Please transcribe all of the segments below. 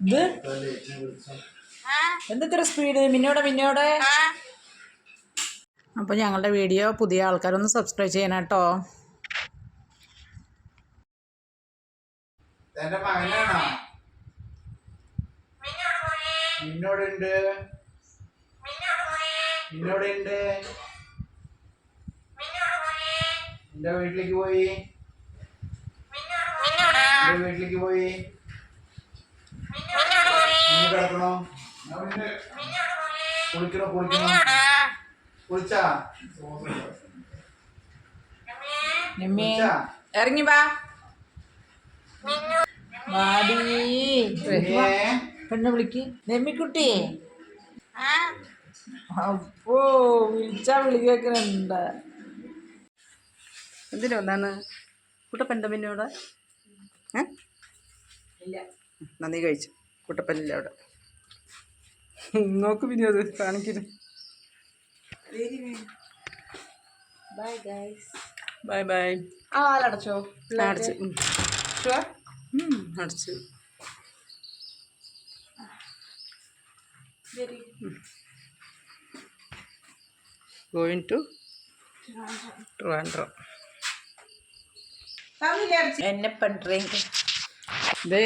ഇത്? എന്തിത്ര സ്പീഡ് മിന്നോടെ മിന്നോടെ. അപ്പോൾ ഞങ്ങളുടെ വീഡിയോ പുതിയ ആൾക്കാരൊന്ന് സബ്സ്ക്രൈബ് ചെയ്യണം കേട്ടോ. വീട്ടിലേക്ക് പോയി. വീട്ടിലേക്ക് പോയി. കിടക്കണോ? കുളിക്കണോ കുളിക്കണോ? കുളിച്ചാ? നിമ്മി കുളിച്ചാ? ഇറങ്ങി വാ. വാടി? പെണ്ണ് വിളിക്ക്. നെമ്മിക്കുട്ടി. അപ്പോ വിളിച്ചാ വിളി കേൾക്കുന്നുണ്ട് എന്തിനാ ഒന്നാണ് കുട്ടപ്പന്റെ പിന്നോടെ ഏ? ഇല്ല. നന്ദി കഴിച്ചു. കുട്ടപ്പല്ലിന്റെ അവിടെ നോക്ക് പിന്നെ അത് കാണിക്കുന്നു ബൈ ബൈ ബൈ ആ അടച്ചോ. അടച്ചു. അടച്ചു. ഗോയിങ് ടു ട്രിവാൻഡ്രം എന്നെ പണ്ടേ ദേ.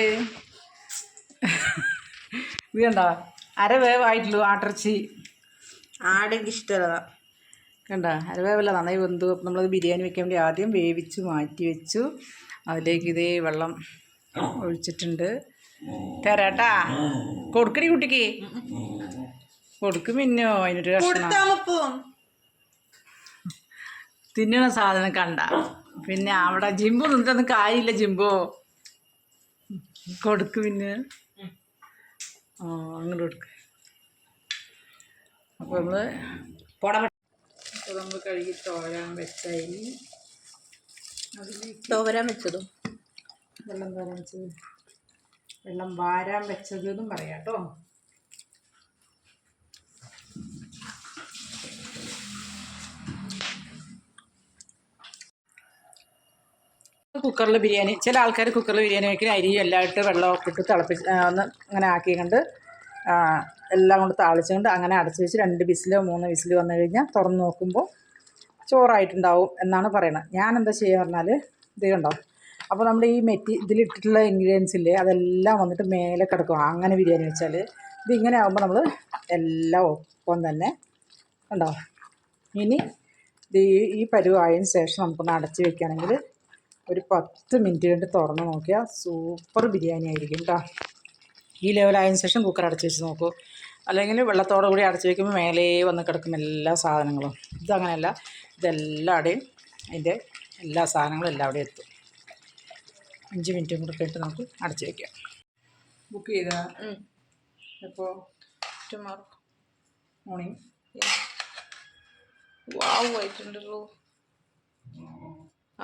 ഇത് കണ്ട അര വേവായിട്ടുള്ളൂ ആട്ടിറച്ചി ആടെനിക്ക് ഇഷ്ടമല്ല. കണ്ട? അര വേവല്ല നന്നായി വെന്തു. അപ്പം നമ്മളത് ബിരിയാണി വെക്കാൻ വേണ്ടി ആദ്യം വേവിച്ച് മാറ്റി വെച്ചു. അതിലേക്ക് ഇതേ വെള്ളം ഒഴിച്ചിട്ടുണ്ട്. തരാട്ടാ. കൊടുക്കടി കുട്ടിക്ക്. കൊടുക്കും പിന്നോ അതിനൊരു കഷ്ണം. തിന്നണ സാധനം കണ്ട. പിന്നെ അവിടെ ജിമ്പു നിന്നിട്ടൊന്നും കാര്യമില്ല ജിമ്പോ. കൊടുക്കും പിന്നെ അങ്ങോട്ട് എടുക്കുക അപ്പോൾ നമ്മൾ പുടവ അപ്പോൾ നമ്മൾ കഴുകി തോരാൻ വെച്ചായി. അതിലേക്ക് തോരാൻ വെച്ചതും. വെള്ളം തോരാൻ വെച്ചത്. വെള്ളം വാരാൻ വെച്ചത് എന്നും പറയാം കേട്ടോ കുക്കറിൽ ബിരിയാണി ചില ആൾക്കാർ കുക്കറിൽ ബിരിയാണി വയ്ക്കുന്ന അരി എല്ലാം ഇട്ട് വെള്ളമൊക്കെ ഇട്ട് തിളപ്പിച്ച് ഒന്ന് അങ്ങനെ ആക്കി കണ്ട് എല്ലാം കൊണ്ട് താളിച്ചുകൊണ്ട് അങ്ങനെ അടച്ച് വെച്ച് രണ്ട് വിസിലോ മൂന്ന് വിസിലോ വന്നു കഴിഞ്ഞാൽ തുറന്ന് നോക്കുമ്പോൾ ചോറായിട്ടുണ്ടാവും എന്നാണ് പറയുന്നത് ഞാൻ എന്താ ചെയ്യുക പറഞ്ഞാൽ ഇത് കണ്ടോ? അപ്പോൾ നമ്മുടെ ഈ മെറ്റി ഇതിലിട്ടിട്ടുള്ള ഇൻഗ്രീഡിയൻസ് ഇല്ലേ അതെല്ലാം വന്നിട്ട് മേലെ കിടക്കും. അങ്ങനെ ബിരിയാണി വെച്ചാൽ ഇത് ഇങ്ങനെ ആകുമ്പോൾ നമ്മൾ എല്ലാം ഒപ്പം തന്നെ കണ്ടോ? ഇനി ഇത് ഈ പരുവായതിന് ശേഷം നമുക്കൊന്ന് അടച്ച് വെക്കുകയാണെങ്കിൽ ഒരു പത്ത് മിനിറ്റ് കൊണ്ട് തുറന്ന് നോക്കിയാൽ സൂപ്പർ ബിരിയാണി ആയിരിക്കും കേട്ടോ ഈ ലെവലായതിനു ശേഷം കുക്കർ അടച്ച് വെച്ച് നോക്കൂ. അല്ലെങ്കിൽ വെള്ളത്തോടെ കൂടി അടച്ച് വയ്ക്കുമ്പോൾ മേലേ വന്ന് കിടക്കും എല്ലാ സാധനങ്ങളും. ഇതങ്ങനെയല്ല ഇതെല്ലാവിടെയും അതിന്റെ എല്ലാ സാധനങ്ങളും എല്ലാവിടെയും എത്തും. അഞ്ച് മിനിറ്റും കൂടെ കഴിഞ്ഞിട്ട് നമുക്ക് അടച്ച് വയ്ക്കാം ബുക്ക് ചെയ്താൽ അപ്പോൾ ടുമോറോ മോർണിംഗ് വാവ് ആയിട്ടുണ്ടല്ലോ.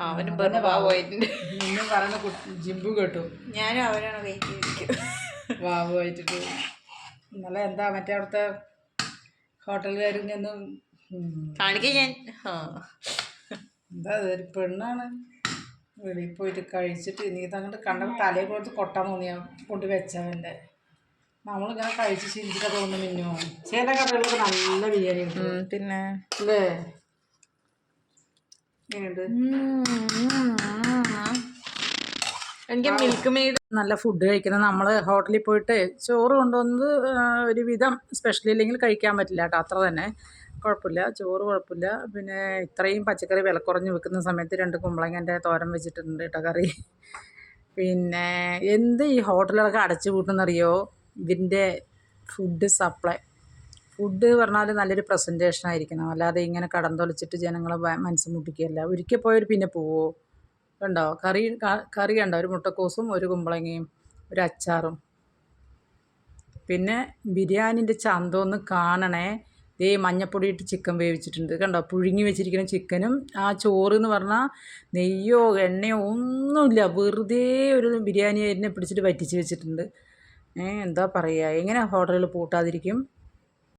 അവനും പറഞ്ഞു വാവ് ആയിട്ടുണ്ട് നിന്നും കുട്ടി ജിമ്പു കേട്ടു. ഞാനും അവനാണ് വെയിറ്റ് ചെയ്തിരിക്കുന്നത്. വാവുമായിട്ടിട്ട് ഇന്നലെ എന്താ മറ്റേ അവിടുത്തെ ഹോട്ടലുകാരിൽ നിന്നും കാണിക്ക ഞാൻ എന്താ ഒരു പെണ്ണാണ്. വെളിയിൽ പോയിട്ട് കഴിച്ചിട്ട് നീ അങ്ങോട്ട് കണ്ട തലയിൽ കൊടുത്ത് കൊട്ടാൻ തോന്നിയാ കൊണ്ട് വെച്ചവന്റെ നമ്മളിങ്ങനെ കഴിച്ച് ശീലിച്ചിട്ട് തോന്നുന്നു മിന്നു ചില കടകളിലൊക്കെ നല്ല ബിരിയാണി പിന്നെ? അല്ലേ? എനിക്ക് മിൽക്ക് മെയ്ഡ് നല്ല ഫുഡ് കഴിക്കുന്നത് നമ്മൾ ഹോട്ടലിൽ പോയിട്ട് ചോറ് കൊണ്ടുവന്നത് ഒരുവിധം ഒരു വിധം സ്പെഷ്യൽ ഇല്ലെങ്കിൽ കഴിക്കാൻ പറ്റില്ല കേട്ടോ. അത്ര തന്നെ. കുഴപ്പമില്ല. ചോറ് കുഴപ്പമില്ല. പിന്നെ ഇത്രയും പച്ചക്കറി വില കുറഞ്ഞ് വെക്കുന്ന സമയത്ത് രണ്ട് കുമ്പളങ്ങന്റെ തോരൻ വെച്ചിട്ടുണ്ട് കേട്ടോ കറി. പിന്നെ എന്ത് ഈ ഹോട്ടലുകളൊക്കെ അടച്ചു കൂട്ടുന്നറിയോ ഇതിന്റെ ഫുഡ് സപ്ലൈ ഫുഡ് പറഞ്ഞാൽ നല്ലൊരു പ്രസന്റേഷൻ ആയിരിക്കണം. അല്ലാതെ ഇങ്ങനെ കടം തൊളിച്ചിട്ട് ജനങ്ങളെ മനസ്സ് മുട്ടിക്കുകയല്ല. ഒരിക്കൽ പോയവർ പിന്നെ പോവോ? കണ്ടോ? കറി കറി കണ്ടോ? ഒരു മുട്ടക്കോസും ഒരു കുമ്പളങ്ങയും ഒരു അച്ചാറും. പിന്നെ ബിരിയാണിന്റെ ചന്തമൊന്ന് കാണണേ. ദേ മഞ്ഞപ്പൊടി ഇട്ട് ചിക്കൻ വേവിച്ചിട്ടുണ്ട്. കണ്ടോ? പുഴുങ്ങി വെച്ചിരിക്കുന്ന ചിക്കനും ആ ചോറ് എന്ന് പറഞ്ഞാൽ നെയ്യോ എണ്ണയോ ഒന്നുമില്ല. വെറുതെ ഒരു ബിരിയാണി അരിനെ പിടിച്ചിട്ട് വറ്റിച്ച് വെച്ചിട്ടുണ്ട്. എന്താ പറയുക എങ്ങനെ ഹോട്ടലിൽ പൂട്ടാതിരിക്കും?